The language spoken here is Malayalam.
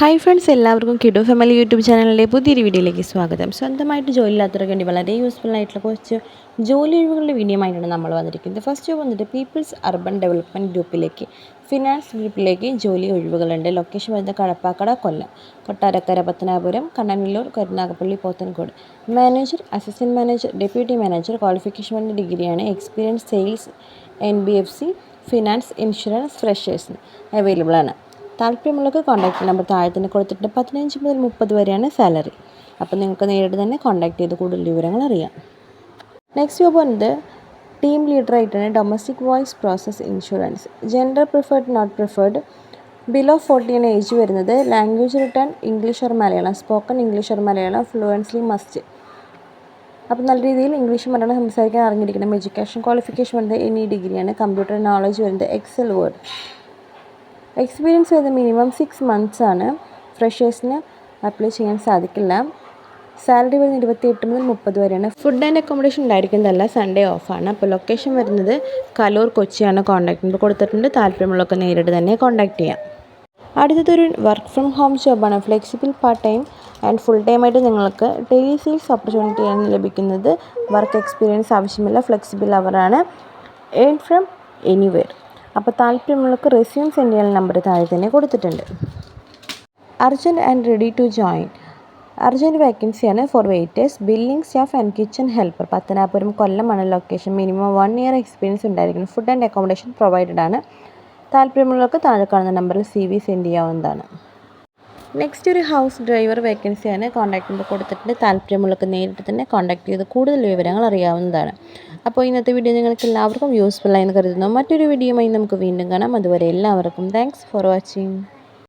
ഹായ് ഫ്രണ്ട്സ് എല്ലാവർക്കും കിഡോ ഫാമിലി യൂട്യൂബ് ചാനലിലെ പുതിയൊരു വീഡിയോയിലേക്ക് സ്വാഗതം. സ്വന്തമായിട്ട് ജോലി ഇല്ലാത്തവർക്ക് വേണ്ടി വളരെ യൂസ്ഫുൾ ആയിട്ടുള്ള കുറച്ച് ജോലി ഒഴിവുകളുടെ വീഡിയോ ആയിട്ടാണ് നമ്മൾ വന്നിരിക്കുന്നത്. ഫസ്റ്റ് ജോബ് വന്നിട്ട് പീപ്പിൾസ് അർബൻ ഡെവലപ്മെന്റ് ഗ്രൂപ്പിലേക്ക് ഫിനാൻസ് ഗ്രൂപ്പിലേക്ക് ജോലി ഒഴിവുകളുണ്ട്. ലൊക്കേഷൻ വരുന്നത് Kadappakada Kollam. Kottarakkara Pathanapuram Kannanallur Karunagappally Pothencode. Manager assistant manager deputy manager qualification വേണ്ട ഡിഗ്രിയാണ്. Experience sales N B F C finance insurance ഫ്രഷേഴ്സിന് available ആണ്. താല്പര്യമുള്ളവർക്ക് കോൺടാക്റ്റ് നമ്പർ താഴെ തന്നെ കൊടുത്തിട്ടുണ്ട്. പതിനഞ്ച് മുതൽ മുപ്പത് വരെയാണ് സാലറി അപ്പോൾ നിങ്ങൾക്ക് നേരിട്ട് തന്നെ കോൺടാക്ട് ചെയ്ത് കൂടുതൽ വിവരങ്ങൾ അറിയാം. നെക്സ്റ്റ് ജോബ് വന്നത് ടീം ലീഡർ ആയിട്ടാണ് domestic voice process insurance gender preferred not preferred below fourteen age വരുന്നത്. Language written English or Malayalam spoken English or Malayalam fluently must അപ്പോൾ നല്ല രീതിയിൽ ഇംഗ്ലീഷ് മലയാളം സംസാരിക്കാൻ അറിഞ്ഞിരിക്കണം. എഡ്യൂക്കേഷൻ ക്വാളിഫിക്കേഷൻ വരുന്നത് എനി ഡിഗ്രിയാണ് കമ്പ്യൂട്ടർ നോളജ് വരുന്നത് എക്സൽ വേർഡ് എക്സ്പീരിയൻസ് വരുന്നത് മിനിമം സിക്സ് മന്ത്സ് ആണ്. ഫ്രഷേഴ്സിന് അപ്ലൈ ചെയ്യാൻ സാധിക്കില്ല. സാലറി വരുന്നത് ഇരുപത്തി എട്ട് മുതൽ മുപ്പത് വരെയാണ്. ഫുഡ് ആൻഡ് അക്കോമഡേഷൻ ഉണ്ടായിരിക്കുന്നതല്ല സൺഡേ ഓഫാണ് അപ്പോൾ ലൊക്കേഷൻ വരുന്നത് കലൂർ കൊച്ചിയാണ് കോൺടാക്ട് നമ്പർ കൊടുത്തിട്ടുണ്ട്. താല്പര്യമുള്ളവർക്ക് നേരിട്ട് തന്നെ കോൺടാക്ട് ചെയ്യാം. അടുത്തതൊരു work from home ജോബാണ് flexible part time and full time ആയിട്ട് നിങ്ങൾക്ക് ഡെയിലി സെയിൽസ് ഓപ്പർച്യൂണിറ്റിയാണ് ലഭിക്കുന്നത്. വർക്ക് എക്സ്പീരിയൻസ് ആവശ്യമില്ല ഫ്ലെക്സിബിൾ അവറാണ് ഏൺ ഫ്രം എനിവെയർ അപ്പോൾ താല്പര്യമുള്ളവർക്ക് റെസ്യൂം സെൻഡ് ചെയ്യാൻ നമ്പർ താഴെ തന്നെ കൊടുത്തിട്ടുണ്ട്. Urgent and ready to join. Urgent വേക്കൻസിയാണ് for waiters billing staff and kitchen helper. Pathanapuram കൊല്ലമാണ് location. Minimum one year experience ഉണ്ടായിരിക്കണം. ഫുഡ് ആൻഡ് അക്കോമഡേഷൻ പ്രൊവൈഡഡ് ആണ് താല്പര്യമുള്ളവർക്ക് താഴെ കാണുന്ന നമ്പറിൽ സി വി സെൻഡ് ചെയ്യാവുന്നതാണ്. നെക്സ്റ്റ് ഒരു ഹൗസ് ഡ്രൈവർ വേക്കൻസി വേക്കൻസിയാണ് കോൺടാക്ട് നമ്പർ കൊടുത്തിട്ടുണ്ട്. താല്പര്യമുള്ളവർക്ക് നേരിട്ട് തന്നെ കോൺടാക്ട് ചെയ്ത് കൂടുതൽ വിവരങ്ങൾ അറിയാവുന്നതാണ്. അപ്പോൾ ഇന്നത്തെ വീഡിയോ നിങ്ങൾക്ക് എല്ലാവർക്കും യൂസ്ഫുൾ ആയെന്ന് കരുതുന്നു. മറ്റൊരു വീഡിയോയുമായി നമുക്ക് വീണ്ടും കാണാം. അതുവരെ എല്ലാവർക്കും താങ്ക്സ് ഫോർ വാച്ചിങ്